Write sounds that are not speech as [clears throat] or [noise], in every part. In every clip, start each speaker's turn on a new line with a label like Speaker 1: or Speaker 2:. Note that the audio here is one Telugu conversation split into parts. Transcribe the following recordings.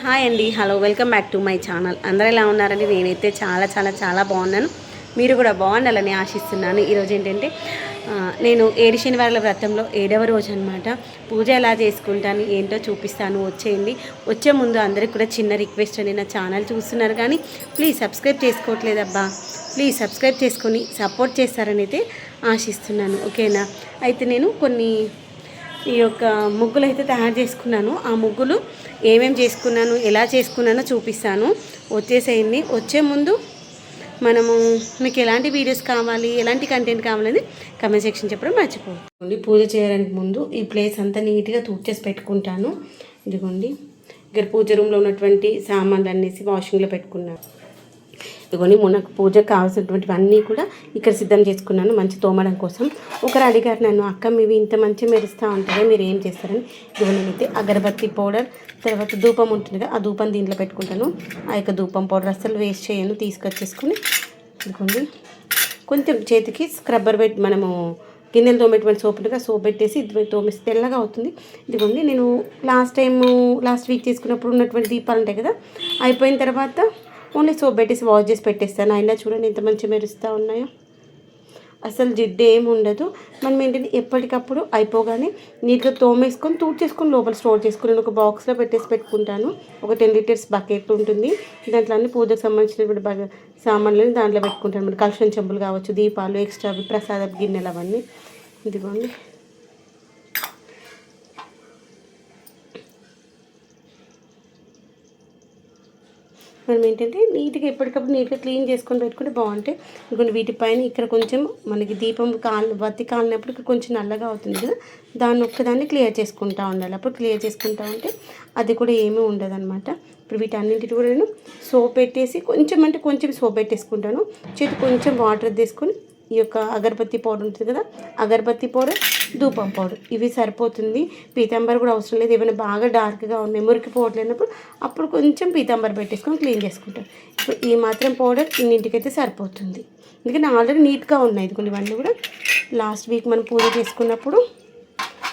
Speaker 1: హాయ్ అండి. Hello welcome back to my channel. అందరూ ఎలా ఉన్నారండి? నేనైతే చాలా చాలా చాలా బాగున్నాను. మీరు కూడా బాగుండాలని ఆశిస్తున్నాను. ఈరోజు ఏంటంటే నేను ఏడు శనివారాల వ్రతంలో ఏడవ రోజు అనమాట పూజ ఎలా చేసుకుంటాను ఏంటో చూపిస్తాను. వచ్చేయండి. వచ్చే ముందు అందరికి కూడా చిన్న రిక్వెస్ట్ అండి. నా ఛానల్ చూస్తున్నారు కానీ ప్లీజ్ సబ్స్క్రైబ్ చేసుకోవట్లేదబ్బా. ప్లీజ్ సబ్స్క్రైబ్ చేసుకొని సపోర్ట్ చేస్తారని అయితే ఆశిస్తున్నాను. ఓకేనా? అయితే నేను కొన్ని ఈ యొక్క ముగ్గులు అయితే తయారు చేసుకున్నాను. ఆ ముగ్గులు ఏమేమి చేసుకున్నాను ఎలా చేసుకున్నానో చూపిస్తాను. వచ్చేసేయండి. వచ్చే ముందు మనము మీకు ఎలాంటి వీడియోస్ కావాలి ఎలాంటి కంటెంట్ కావాలని కమెంట్ సెక్షన్ చెప్పడం మర్చిపోకండి పూజ చేయడానికి ముందు ఈ ప్లేస్ అంతా నీట్గా తూర్చేసి పెట్టుకుంటాను. ఇదిగోండి. ఇక్కడ పూజ రూమ్లో ఉన్నటువంటి సామాన్లు అనేసి వాషింగ్లో పెట్టుకున్నాను. ఇదిగోండి మనకు పూజకు కావాల్సినటువంటివన్నీ కూడా ఇక్కడ సిద్ధం చేసుకున్నాను. మంచి తోమడం కోసం. ఒకరు అడిగారు నన్ను అక్క మీవి ఇంత మంచి మెరుస్తూ ఉంటాయి మీరు ఏం చేస్తారని? ఇదిగో నేనైతే అగరబత్తి పౌడర్ తర్వాత ధూపం ఉంటుంది కదా ఆ ధూపం దీంట్లో పెట్టుకుంటాను. ఆ యొక్క ధూపం పౌడర్ అస్సలు వేస్ట్ చేయను తీసుకొచ్చేసుకుని. ఇదిగోండి. కొంచెం చేతికి స్క్రబ్బర్ పెట్టి మనము గిన్నెలు తోమేటువంటి సోప్ సోప్ పెట్టేసి ఇది తోమేసి తెల్లగా అవుతుంది. ఇదిగోండి నేను లాస్ట్ టైం లాస్ట్ వీక్ తీసుకున్నప్పుడు ఉన్నటువంటి దీపాలు ఉంటాయి కదా అయిపోయిన తర్వాత ఓన్లీ సోప్ పెట్టేసి వాష్ చేసి పెట్టేస్తాను. అయినా చూడండి ఎంత మంచి మెరుస్తూ ఉన్నాయో. అసలు జిడ్డు ఏమి ఉండదు. మనం ఏంటంటే ఎప్పటికప్పుడు అయిపోగానే నీట్గా తోమేసుకొని తూడ్చేసుకొని లోపల స్టోర్ చేసుకుని నేను ఒక బాక్స్లో పెట్టేసి పెట్టుకుంటాను. ఒక టెన్ లీటర్స్ బకెట్ ఉంటుంది. దాంట్లో అన్ని పూజకు సంబంధించినటువంటి బగ సామాన్లని దాంట్లో పెట్టుకుంటాను. మరి కలుషం చెంబులు కావచ్చు దీపాలు ఎక్స్ట్రా ప్రసాద గిన్నెలు అవన్నీ. ఇదిగోండి. మనం ఏంటంటే నీట్గా ఎప్పటికప్పుడు నీట్గా క్లీన్ చేసుకొని పెట్టుకుంటే బాగుంటాయి. ఇంకొన్ని వీటిపైన ఇక్కడ కొంచెం మనకి దీపం కాల్ బత్తి కాలినప్పుడు ఇక్కడ కొంచెం నల్లగా అవుతుంది కదా దాన్ని ఒక్కదాన్ని క్లియర్ చేసుకుంటా ఉండాలి. అప్పుడు క్లియర్ చేసుకుంటా ఉంటే అది కూడా ఏమీ ఉండదు అనమాట ఇప్పుడు వీటన్నింటిని కూడా నేను సోప్ పెట్టేసి కొంచెం అంటే కొంచెం సోప్ పెట్టేసుకుంటాను. చేతి కొంచెం వాటర్ తీసుకొని ఈ యొక్క అగరబత్తి పౌడర్ ఉంటుంది కదా? అగరబత్తి పౌడర్ ధూపం పౌడర్. ఇవి సరిపోతుంది. పీతాంబర్ కూడా అవసరం లేదు. ఏమైనా బాగా డార్క్గా ఉన్నాయి మురికిపోవట్లేనప్పుడు అప్పుడు కొంచెం పీతాంబర్ పెట్టేసుకొని క్లీన్ చేసుకుంటాం. ఇప్పుడు ఈ మాత్రం పౌడర్ ఇన్నింటికైతే సరిపోతుంది. ఎందుకంటే ఆల్రెడీ నీట్గా ఉన్నాయి. ఇది కొన్ని ఇవన్నీ కూడా లాస్ట్ వీక్ మనం పూజ చేసుకున్నప్పుడు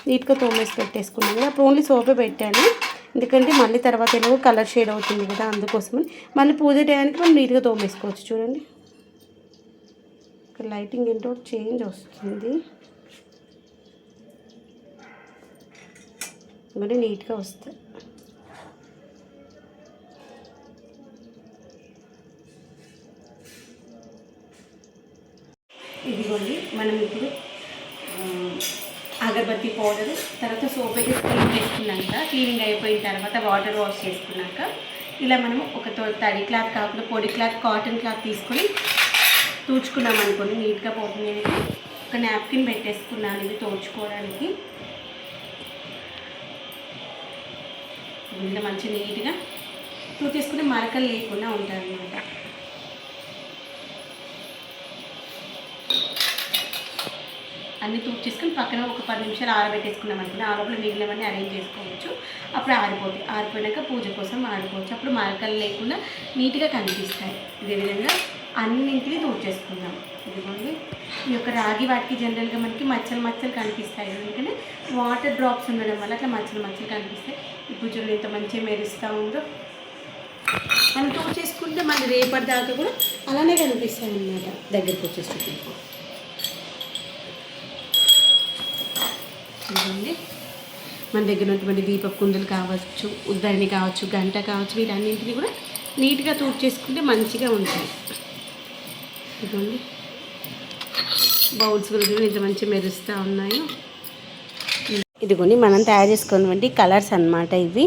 Speaker 1: నీట్గా తోమేసి పెట్టేసుకున్నాను అప్పుడు ఓన్లీ సోపే పెట్టాను. ఎందుకంటే మళ్ళీ తర్వాత ఏమో కలర్ షేడ్ అవుతుంది కదా అందుకోసమని. మళ్ళీ పూజ టైంకి మనం నీట్గా తోమేసుకోవచ్చు. చూడండి. ఇక్కడ లైటింగ్ ఏంటో చేంజ్ వస్తుంది. మరి నీట్గా వస్తాయి. ఇదిగోండి మనం ఇప్పుడు అగరబత్తి పౌడర్ తర్వాత సోప్ అయితే క్లీన్ చేసుకున్నాక క్లీనింగ్ అయిపోయిన తర్వాత వాటర్ వాష్ చేసుకున్నాక ఇలా మనం ఒక తో- తడి క్లాత్ కాకుండా పొడి క్లాత్ కాటన్ క్లాత్ తీసుకొని తూచుకున్నాం అనుకోండి నీట్గా పోతుంది ఒక నాప్కిన్ పెట్టేసుకున్నాను ఇది తోచుకోవడానికి. ఇంత మంచి నీట్గా తూచేసుకుని మరకలు లేకుండా ఉంటాయి అన్నమాట అన్ని తూపు చేసుకుని పక్కన ఒక పది నిమిషాలు ఆరబెట్టేసుకున్నాం అనుకుని ఆ లోపల మిగిలినవన్నీ అరేంజ్ చేసుకోవచ్చు. అప్పుడు ఆరిపోతాయి. ఆరిపోయాక పూజ కోసం ఆడుకోవచ్చు. అప్పుడు మరకలు లేకుండా నీట్గా కనిపిస్తాయి. ఇదే విధంగా అన్నింటినీ తూర్చేసుకుందాం ఇదిగోండి. ఈ యొక్క రాగి వాటికి జనరల్గా మనకి మచ్చలు మచ్చలు కనిపిస్తాయి. ఎందుకంటే వాటర్ డ్రాప్స్ ఉండడం వల్ల అట్లా మచ్చలు మచ్చలు కనిపిస్తాయి. ఇప్పుడు చూడండి ఎంత మంచిగా మెరుస్తూ ఉందో. మనం తూర్చేసుకుంటే మన రేపటి దాకా కూడా అలానే కనిపిస్తాయి అన్నమాట. దగ్గరికి వచ్చేసి ఇదిగోండి. మన దగ్గర ఉన్నటువంటి దీప కుందులు కావచ్చు ఉద్దరిని కావచ్చు గంట కావచ్చు వీటన్నింటినీ కూడా నీట్గా చేసుకుంటే మంచిగా ఉంటాయి. ఇదిగోండి. బౌల్స్ కూడా ఇంత మంచి మెరుస్తూ ఉన్నాయి. ఇదిగోండి మనం తయారు చేసుకున్నటువంటి కలర్స్ అన్నమాట ఇవి.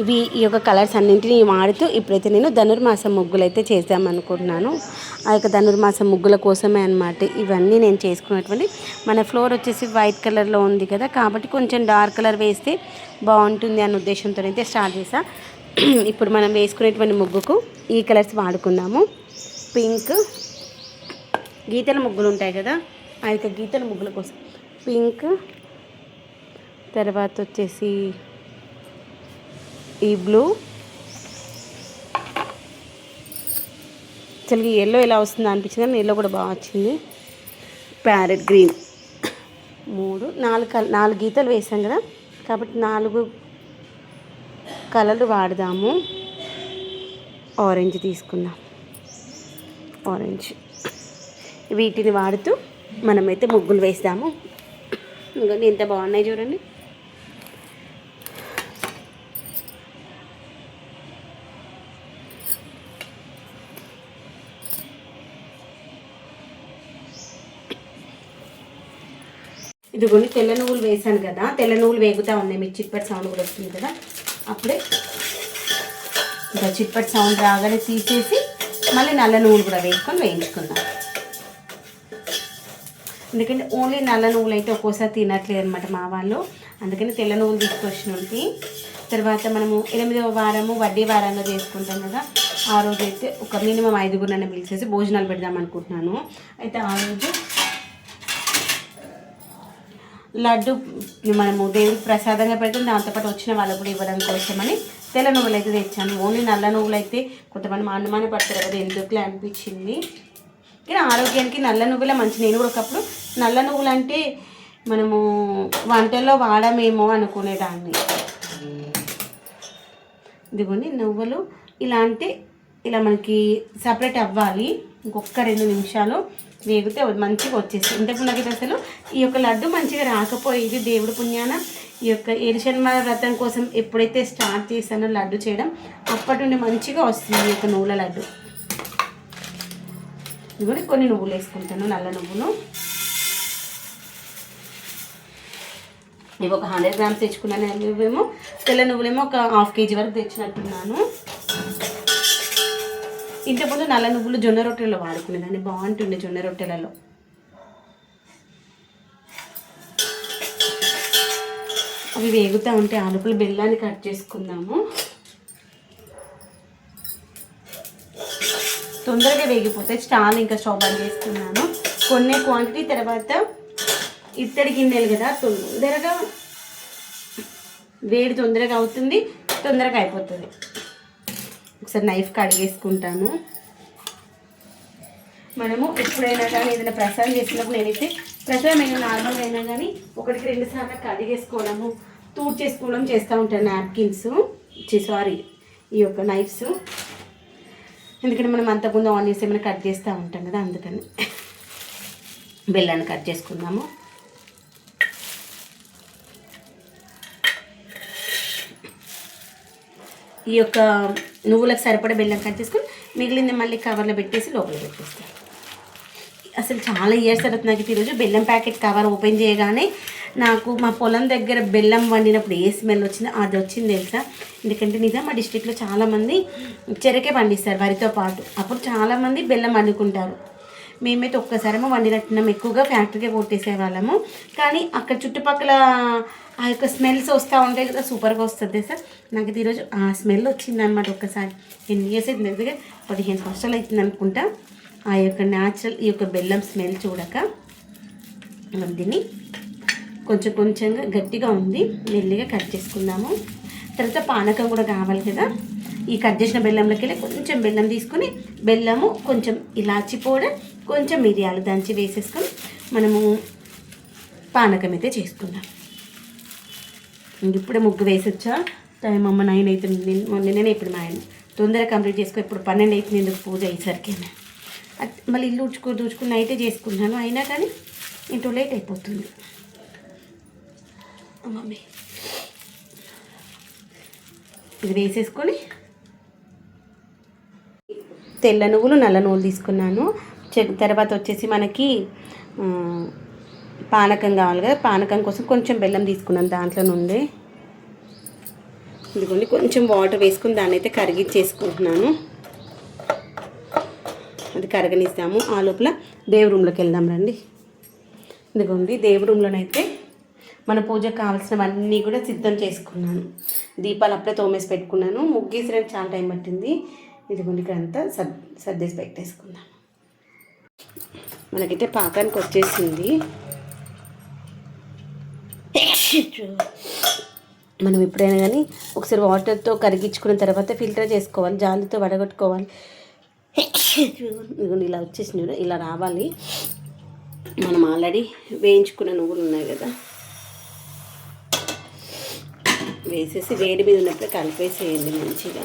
Speaker 1: ఇవి ఈ యొక్క కలర్స్ అన్నింటినీ వాడుతూ ఇప్పుడైతే నేను ధనుర్మాసం ముగ్గులు అయితే చేద్దామనుకుంటున్నాను. ఆ యొక్క ధనుర్మాసం ముగ్గుల కోసమే అనమాట ఇవన్నీ నేను చేసుకున్నటువంటి. మన ఫ్లోర్ వచ్చేసి వైట్ కలర్లో ఉంది కదా కాబట్టి కొంచెం డార్క్ కలర్ వేస్తే బాగుంటుంది అన్న ఉద్దేశంతో అయితే స్టార్ట్ చేసా [clears throat] ఇప్పుడు మనం వేసుకునేటువంటి ముగ్గుకు ఈ కలర్స్ వాడుకుందాము. పింక్ గీతల ముగ్గులు ఉంటాయి కదా? ఆ యొక్క గీతల ముగ్గుల కోసం. పింక్ తర్వాత వచ్చేసి ఈ బ్లూ. అసలు ఎల్లో ఎలా వస్తుందో అనిపించింది కానీ ఎల్లో కూడా బాగా వచ్చింది. ప్యారెట్ గ్రీన్ మూడు నాలుగు కల్ నాలుగు గీతలు వేసాం కదా? కాబట్టి నాలుగు కలర్లు వాడదాము. ఆరెంజ్ తీసుకుందాం. ఆరెంజ్ వీటిని వాడుతూ మనమైతే ముగ్గులు వేస్తాము. ఇంకొన్ని ఎంత బాగున్నాయి చూడండి. ఇదిగోండి తెల్ల నువ్వులు వేసాను కదా. తెల్ల నువ్వులు వేగుతూ ఉన్నాయి. మీకు చిప్పటి సౌండ్ కూడా వస్తుంది కదా. అప్పుడే ఇంకా చిప్పటి సౌండ్ రాగానే తీసేసి మళ్ళీ నల్ల నువ్వులు కూడా వేసుకొని వేయించుకుందాం. ఎందుకంటే ఓన్లీ నల్ల నువ్వులు అయితే ఒక్కోసారి తినట్లేదు అనమాట మా వాళ్ళు. అందుకని తెల్ల నువ్వులు తీసుకొచ్చినవి తర్వాత మనము ఎనిమిదవ వారము వడ్డీ వారంగా చేసుకుంటాం కదా. ఆ రోజు అయితే ఒక మినిమం ఐదుగురినైనా పిలిచేసి భోజనాలు పెడదాం అనుకుంటున్నాను. అయితే ఆ రోజు లడ్డు మనము దేవుడికి ప్రసాదంగా పెడితే. దాంతోపాటు వచ్చిన వాళ్ళకు కూడా ఇవ్వడం కోసమని తెల్ల నువ్వులు అయితే తెచ్చాను. ఓన్లీ నల్ల నువ్వులు అయితే కొంతమంది మా అనుమాన పడతారు కదా ఎందుకులే అనిపించింది. కానీ ఆరోగ్యానికి నల్ల నువ్వులే మంచి నేను కూడా ఒకప్పుడు నల్ల నువ్వులు అంటే మనము వంటల్లో వాడమేమో అనుకునేదాన్ని. ఇదిగోండి నువ్వులు. ఇలా అంటే ఇలా మనకి సపరేట్ అవ్వాలి. ఇంకొక రెండు నిమిషాలు వేగితే మంచిగా వచ్చేసి ఇంతకు నాకైతే అసలు ఈ యొక్క లడ్డు మంచిగా రాకపోయేది దేవుడి పుణ్యాన. ఈ యొక్క ఎరిశన్మ వ్రతం కోసం ఎప్పుడైతే స్టార్ట్ చేశానో లడ్డు చేయడం అప్పటి నుండి మంచిగా వస్తుంది ఈ యొక్క నువ్వుల లడ్డు. ఇదిగోండి కొన్ని నువ్వులు వేసుకుంటాను నల్ల నువ్వులు. ఇవి ఒక హండ్రెడ్ గ్రామ్స్ తెచ్చుకున్నాను ఏమో తెల్ల నువ్వులేమో ఒక హాఫ్ కేజీ వరకు తెచ్చినట్టున్నాను. ఇంతకుముందు నల్ల నువ్వులు జొన్న రొట్టెలలో వాడుకునేదాన్ని బాగుంటుండే జొన్న రొట్టెలలో. అవి వేగుతూ ఉంటే అలుపులు బెల్లాన్ని కట్ చేసుకుందాము. తొందరగా వేగిపోతాయి. స్టాల్ ఇంకా స్టవ్ బంద్ చేసుకున్నాను కొన్ని క్వాంటిటీ తర్వాత ఇత్తడి గిన్నెలు కదా తొందరగా వేడి తొందరగా అవుతుంది తొందరగా అయిపోతుంది. ఒకసారి నైఫ్ కడిగేసుకుంటాను. మనము ఎప్పుడైనా కానీ ఏదైనా ప్రసాదం చేసినప్పుడు నేనైతే ప్రసాదం అయినా నార్మల్గా అయినా కానీ ఒకటికి రెండు సార్లు కడిగేసుకోవడము తూడ్ చేసుకోవడం చేస్తూ ఉంటాను నాప్కిన్స్ సారీ ఈ యొక్క నైఫ్స్ ఎందుకంటే మనం అంతకుముందు ఆనియన్స్ ఏమైనా కట్ చేస్తూ ఉంటాం కదా అందుకని. బెల్లాన్ని కట్ చేసుకుందాము. ఈ యొక్క నువ్వులకు సరిపడా బెల్లం కట్ చేసుకొని మిగిలింది మళ్ళీ కవర్లో పెట్టేసి లోపల పెట్టేస్తాను. అసలు చాలా ఇయర్స్ తర్వాత నాకు ఈరోజు బెల్లం ప్యాకెట్ కవర్ ఓపెన్ చేయగానే నాకు మా పొలం దగ్గర బెల్లం వండినప్పుడు ఏ స్మెల్ వచ్చిందో అది వచ్చింది తెలుసా? ఎందుకంటే నిజం మా డిస్టిక్లో చాలామంది చెరకే పండిస్తారు వరితో పాటు. అప్పుడు చాలామంది బెల్లం వండుకుంటారు. మేమైతే ఒక్కసారేమో వండినట్టున్నాం. ఎక్కువగా ఫ్యాక్టరీకే కొట్టేసే వాళ్ళము కానీ అక్కడ చుట్టుపక్కల ఆ యొక్క స్మెల్స్ వస్తూ ఉంటాయి కదా సూపర్గా వస్తుంది సార్ నాకు ఈరోజు ఆ స్మెల్ వచ్చింది అనమాట ఒక్కసారి. ఎన్ని ఇయర్స్ అయితే దగ్గర పదిహేను సంవత్సరాలు అవుతుంది అనుకుంటా. ఆ యొక్క న్యాచురల్ ఈ యొక్క బెల్లం స్మెల్ చూడక. మనం దీన్ని కొంచెం కొంచెంగా గట్టిగా ఉంది. మెల్లిగా కట్ చేసుకుందాము. తర్వాత పానకం కూడా కావాలి కదా. ఈ కట్ చేసిన బెల్లంలోకి వెళ్ళి కొంచెం బెల్లం తీసుకొని బెల్లము కొంచెం ఇలాచి పౌడర్ కొంచెం మిరియాలు దంచి వేసేసుకొని మనము పానకం అయితే చేసుకుందాం. ఇప్పుడే ముగ్గు వేసొచ్చా? టైం అమ్మ నైన్ అవుతుంది నిన్ననే ఇప్పుడు మా ఆయన తొందరగా కంప్లీట్ చేసుకో ఇప్పుడు పన్నెండు అవుతుంది ఎందుకు పూజ అయ్యేసరికి మళ్ళీ ఇల్లు ఉడుచుకో దూచుకుని నైటే చేసుకున్నాను అయినా కానీ ఇంటూ లేట్ అయిపోతుంది. మమ్మీ. ఇది వేసేసుకొని తెల్ల నువ్వులు నల్ల నువ్వులు తీసుకున్నాను. చె- తర్వాత వచ్చేసి మనకి పానకం కావాలి కదా పానకం కోసం కొంచెం బెల్లం తీసుకున్నాను దాంట్లో నుండి. ఇదిగోండి కొంచెం వాటర్ వేసుకుని దాన్ని అయితే కరిగించేసుకుంటున్నాను. అది కరగనిస్తాము. ఆ లోపల దేవు రూమ్లోకి వెళ్దాం రండి. ఇదిగోండి దేవు రూమ్లోనైతే మన పూజకు కావాల్సినవన్నీ కూడా సిద్ధం చేసుకున్నాను. దీపాలు అప్పుడే తోమేసి పెట్టుకున్నాను. ముగ్గేసడానికి చాలా టైం పట్టింది. ఇదిగోండి ఇక్కడ అంతా సర్ సర్దేసి పెట్టేసుకుందాం మనకైతే పాకానికి వచ్చేసింది. మనం ఎప్పుడైనా కానీ ఒకసారి వాటర్తో కరిగించుకున్న తర్వాత ఫిల్టర్ చేసుకోవాలి. జాలితో వడగొట్టుకోవాలి. ఇదిగోండి ఇలా వచ్చేసింది ఇలా రావాలి. మనం ఆల్రెడీ వేయించుకున్న నువ్వులు ఉన్నాయి కదా. వేసేసి వేడి మీద ఉన్నప్పుడే కలిపేసేయండి మంచిగా.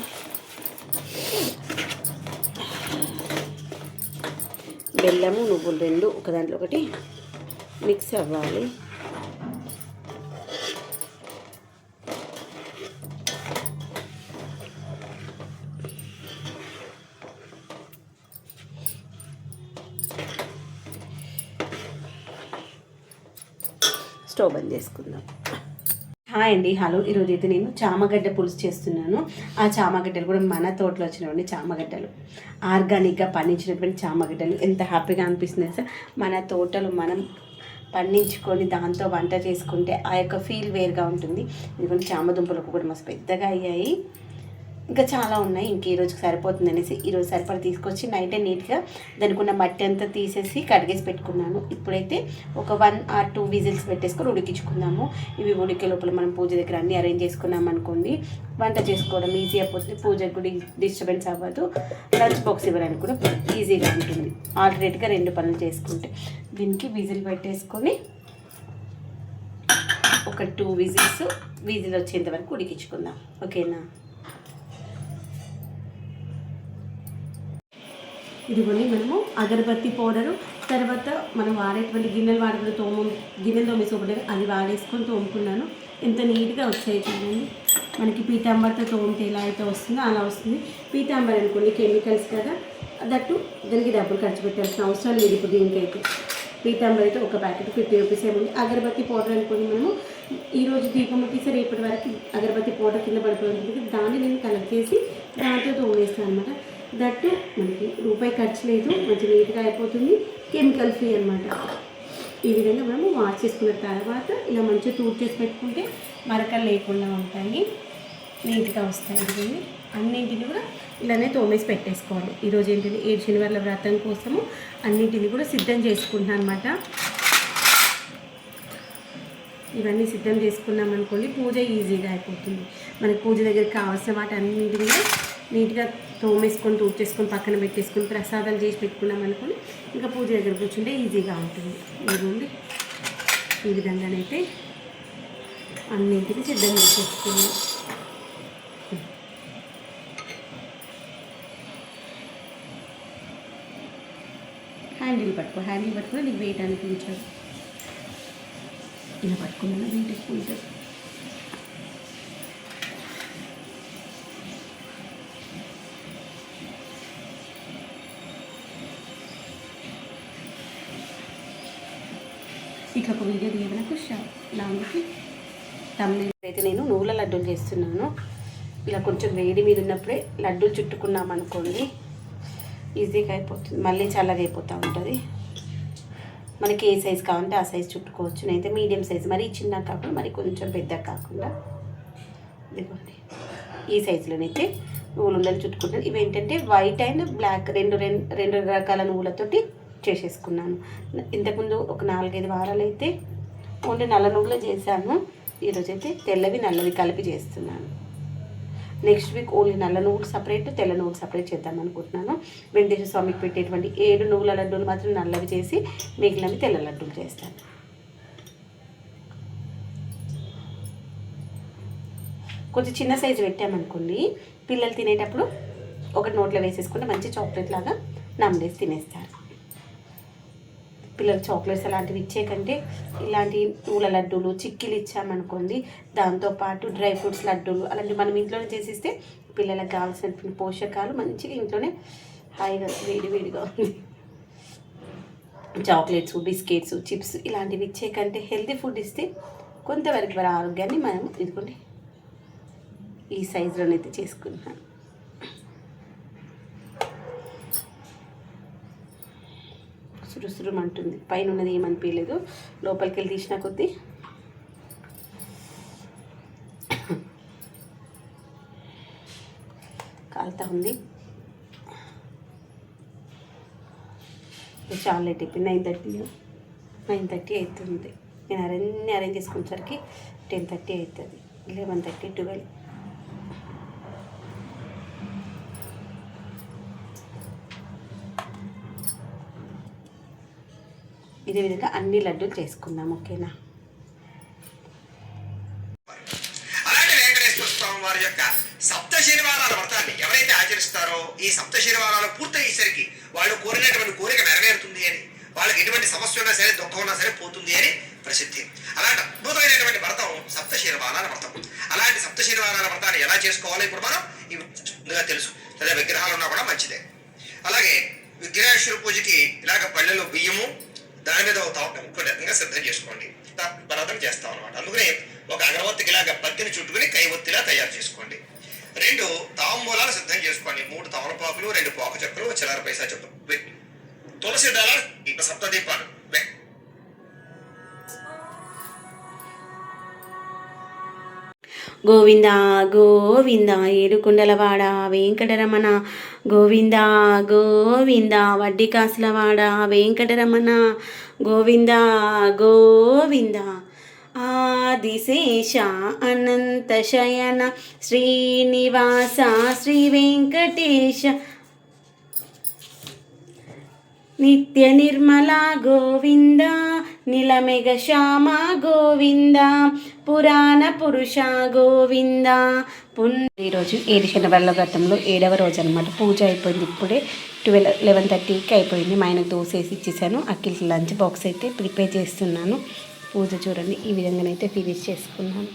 Speaker 1: బెల్లము నువ్వులు రెండు ఒక దాంట్లో ఒకటి మిక్స్ అవ్వాలి. స్టవ్ బంద్ చేసుకుందాం. హాయ్ అండి. హలో. ఈరోజు అయితే నేను చామగడ్డ పులుసు చేస్తున్నాను. ఆ చామగడ్డలు కూడా మన తోటలో వచ్చినటువంటి చామగడ్డలు. ఆర్గానిక్గా పండించినటువంటి చామగడ్డలు. ఎంత హ్యాపీగా అనిపిస్తుంది సార్ మన తోటలో మనం పండించుకొని దాంతో వంట చేసుకుంటే ఆ యొక్క ఫీల్ వేరుగా ఉంటుంది. ఎందుకంటే చామ దుంపలకు కూడా మస్తు పెద్దగా అయ్యాయి. ఇంకా చాలా ఉన్నాయి. ఇంక ఈరోజుకి సరిపోతుంది అనేసి ఈరోజు సరిపడ తీసుకొచ్చి నైటే నీట్గా దానికి ఉన్న మట్టి అంతా తీసేసి కడిగేసి పెట్టుకున్నాను. ఇప్పుడైతే ఒక వన్ ఆర్ టూ విజిల్స్ పెట్టేసుకొని ఉడికించుకుందాము. ఇవి ఉడికే లోపల మనం పూజ దగ్గర అన్నీ అరేంజ్ చేసుకున్నాం అనుకోండి. వంట చేసుకోవడం ఈజీ అయిపోతుంది పూజకు కూడా డిస్టర్బెన్స్ అవ్వదు. లంచ్ బాక్స్ ఇవ్వడానికి కూడా ఈజీగా ఉంటుంది. ఆల్టర్నేట్గా రెండు పనులు చేసుకుంటే దీనికి విజిల్ పెట్టేసుకొని ఒక టూ విజిల్స్ విజిల్ వచ్చేంత వరకు ఉడికించుకుందాం. ఓకేనా? ఇదిగోని మనము అగరబత్తి పౌడరు తర్వాత మనం వాడేటువంటి గిన్నెలు వాడుకునే తోము గిన్నెలు తోమేసి అది వాడేసుకొని తోముకున్నాను. ఎంత నీట్గా వచ్చాయి చూడండి. మనకి పీతాంబర్తో తోమితే ఎలా అయితే వస్తుందో అలా వస్తుంది. పీతాంబర్ అనుకోండి కెమికల్స్ కదా. దట్టు దానికి డబ్బులు ఖర్చు పెట్టాల్సిన అవసరం లేదు ఇప్పుడు దీనికైతే. పీతాంబర్ అయితే ఒక ప్యాకెట్ ఫిఫ్టీ రూపీస్ ఏముంది. అగరబత్తి పౌడర్ అనుకోండి మనము ఈరోజు దీపం ముట్టిస్తే రేపటి వరకు అగరబత్తి పౌడర్ కింద పడిపోతుంది దాన్ని నేను కలెక్ట్ చేసి దాంతో తోమేస్తాను అనమాట దట్టు మనకి రూపాయి ఖర్చు లేదు మంచి నీట్గా అయిపోతుంది కెమికల్ ఫ్రీ అనమాట ఈ విధంగా మనము వాష్ చేసుకున్న తర్వాత ఇలా మంచిగా తూర్ చేసి పెట్టుకుంటే మరకలు లేకుండా ఉంటాయి నీట్గా వస్తాయి ఇవన్నీ అన్నింటిని కూడా ఇలానే తోమేసి పెట్టేసుకోవాలి. ఈరోజు ఏంటంటే ఏడు శనివారాల వ్రతం కోసము అన్నింటిని కూడా సిద్ధం చేసుకుంటున్నాను అనమాట ఇవన్నీ సిద్ధం చేసుకున్నాం అనుకోండి పూజ ఈజీగా అయిపోతుంది. మనకి పూజ దగ్గరికి కావాల్సిన వాటి అన్నింటిని కూడా నీట్గా తోమేసుకొని తూర్చేసుకొని పక్కన పెట్టేసుకొని ప్రసాదాలు చేసి పెట్టుకున్నాం అనుకోని ఇంకా పూజ దగ్గర కూర్చుంటే ఈజీగా ఉంటుంది. ఇదిగోండి. ఈ విధంగానైతే అన్నింటినీ సిద్ధం చేసేసుకున్నాం. హ్యాండిల్ పట్టుకో హ్యాండిల్ పట్టుకుని నీకు వెయిట్ అనిపించదు ఇలా పట్టుకున్నా వెయిట్ ఎక్కువ ఉంటుంది ఒక వీడియో తీయడానికి లాంగ్కి తమిళ అయితే నేను నువ్వుల లడ్డూలు చేస్తున్నాను. ఇలా కొంచెం వేడి మీద ఉన్నప్పుడే లడ్డూలు చుట్టుకున్నాం అనుకోండి ఈజీగా అయిపోతుంది. మళ్ళీ చాలా అయిపోతూ ఉంటుంది. మనకి ఏ సైజ్ కావాలంటే ఆ సైజ్ చుట్టుకోవచ్చు. నేనైతే మీడియం సైజ్ మరి చిన్న కాకుండా మరి కొంచెం పెద్ద కాకుండా. ఇదిగోండి. ఈ సైజులోనైతే నువ్వులు ఉండలు చుట్టుకుంటాను. ఇవి ఏంటంటే వైట్ అండ్ బ్లాక్ రెండు రెండు రెండు రకాల నువ్వులతోటి చేసేసుకున్నాను. ఇంతకుముందు ఒక నాలుగైదు వారాలు అయితే ఓన్లీ నల్ల నువ్వులు చేశాను. ఈరోజు అయితే తెల్లవి నల్లవి కలిపి చేస్తున్నాను. నెక్స్ట్ వీక్ ఓన్లీ నల్ల నువ్వులు సపరేట్ తెల్ల నువ్వులు సపరేట్ చేద్దాం అనుకుంటున్నాను. వెంకటేశ్వర స్వామికి పెట్టేటువంటి ఏడు నువ్వుల లడ్డూలు మాత్రం నల్లవి చేసి మిగిలినవి తెల్ల లడ్డూలు చేస్తాను. కొంచెం చిన్న సైజు పెట్టామనుకోండి పిల్లలు తినేటప్పుడు ఒకటి నోట్లో వేసేసుకుంటే మంచి చాక్లెట్ లాగా నమ్మలేసి తినేస్తారు. పిల్లలు చాక్లెట్స్ అలాంటివి ఇచ్చే కంటే ఇలాంటి పూల లడ్డూలు చిక్కీలు ఇచ్చామనుకోండి దాంతోపాటు డ్రై ఫ్రూట్స్ లడ్డూలు అలాంటివి మనం ఇంట్లోనే చేసిస్తే పిల్లలకు కావాల్సినటువంటి పోషకాలు మంచిగా ఇంట్లోనే హాయిగా వేడి వేడిగా ఉంది. చాక్లెట్స్ బిస్కెట్స్ చిప్స్ ఇలాంటివి ఇచ్చే కంటే హెల్తీ ఫుడ్ ఇస్తే కొంతవరకు వారి ఆరోగ్యాన్ని మనం ఇదిగోండి ఈ సైజులోనైతే చేసుకుంటున్నాను సురుసురుమంటుంది పైన ఉన్నది ఏమనిపించలేదు లోపలికి వెళ్ళి తీసిన కొద్దీ కాలుతా ఉంది. చాలా లేట్ అయిపోయింది. నైన్ థర్టీ నైన్ థర్టీ అవుతుంది. నేను అరేంజ్ అరేంజ్ చేసుకునేసరికి టెన్ థర్టీ అవుతుంది. Eleven thirty twelve. ఇదే విధంగా అన్ని లడ్డూలు చేసుకుందాం ఓకేనా?
Speaker 2: వారి యొక్క సప్త శనివారాల వ్రతాన్ని ఎవరైతే ఆచరిస్తారో ఈ సప్త శనివారాలు పూర్తయ్యేసరికి వాళ్ళు కోరినటువంటి కోరిక నెరవేరుతుంది అని వాళ్ళకి ఎటువంటి సమస్య ఉన్నా సరే దుఃఖం ఉన్నా సరే పోతుంది అని ప్రసిద్ధి. అలాంటి అద్భుతమైనటువంటి వ్రతం సప్త శనివారాల వ్రతం. అలాంటి సప్త శనివారాల వ్రతాన్ని ఎలా చేసుకోవాలో ఇప్పుడు మనం? ముందుగా తెలుసు. విగ్రహాలు ఉన్నా కూడా మంచిదే. అలాగే విగ్రహేశ్వర పూజకి ఇలాగ పళ్ళెలో బియ్యము దాని మీద ఒక తవ ఇంకో రకంగా సిద్ధం చేసుకోండి. పర్వతం చేస్తాం అనమాట అందుకనే ఒక అగరవత్తికి ఇలాగ పత్తిని చుట్టుకుని కైవత్తిలా తయారు చేసుకోండి. రెండు తాంబూలాలు సిద్ధం చేసుకోండి. మూడు తమలపాకులు రెండు పోక చెక్కలు చిల్లర పైసా చెప్పు. వె- తులసి దళాలు దీపాలు.
Speaker 1: గోవింద గోవింద ఏడుకుండలవాడ వెంకటరమణ. గోవింద గోవింద వడ్డీ కాసులవాడ వెంకటరమణ. గోవింద గోవింద. ఆదిశేష అనంత శయన శ్రీనివాస శ్రీ వెంకటేశ. నిత్య నిర్మల గోవింద నిలమెగ శ్యామ గోవింద పురాణ పురుష గోవింద. పున్ ఈరోజు ఏడు శనివారాల గతంలో ఏడవ రోజు అనమాట పూజ అయిపోయింది ఇప్పుడే. ట్వెల్వ్ లెవెన్ థర్టీకి అయిపోయింది. మా ఆయనకు దోశ వేసి ఇచ్చేసాను. అఖిల్ లంచ్ బాక్స్ అయితే ప్రిపేర్ చేస్తున్నాను. పూజ చూడండి. ఈ విధంగానైతే ఫినిష్ చేసుకున్నాను.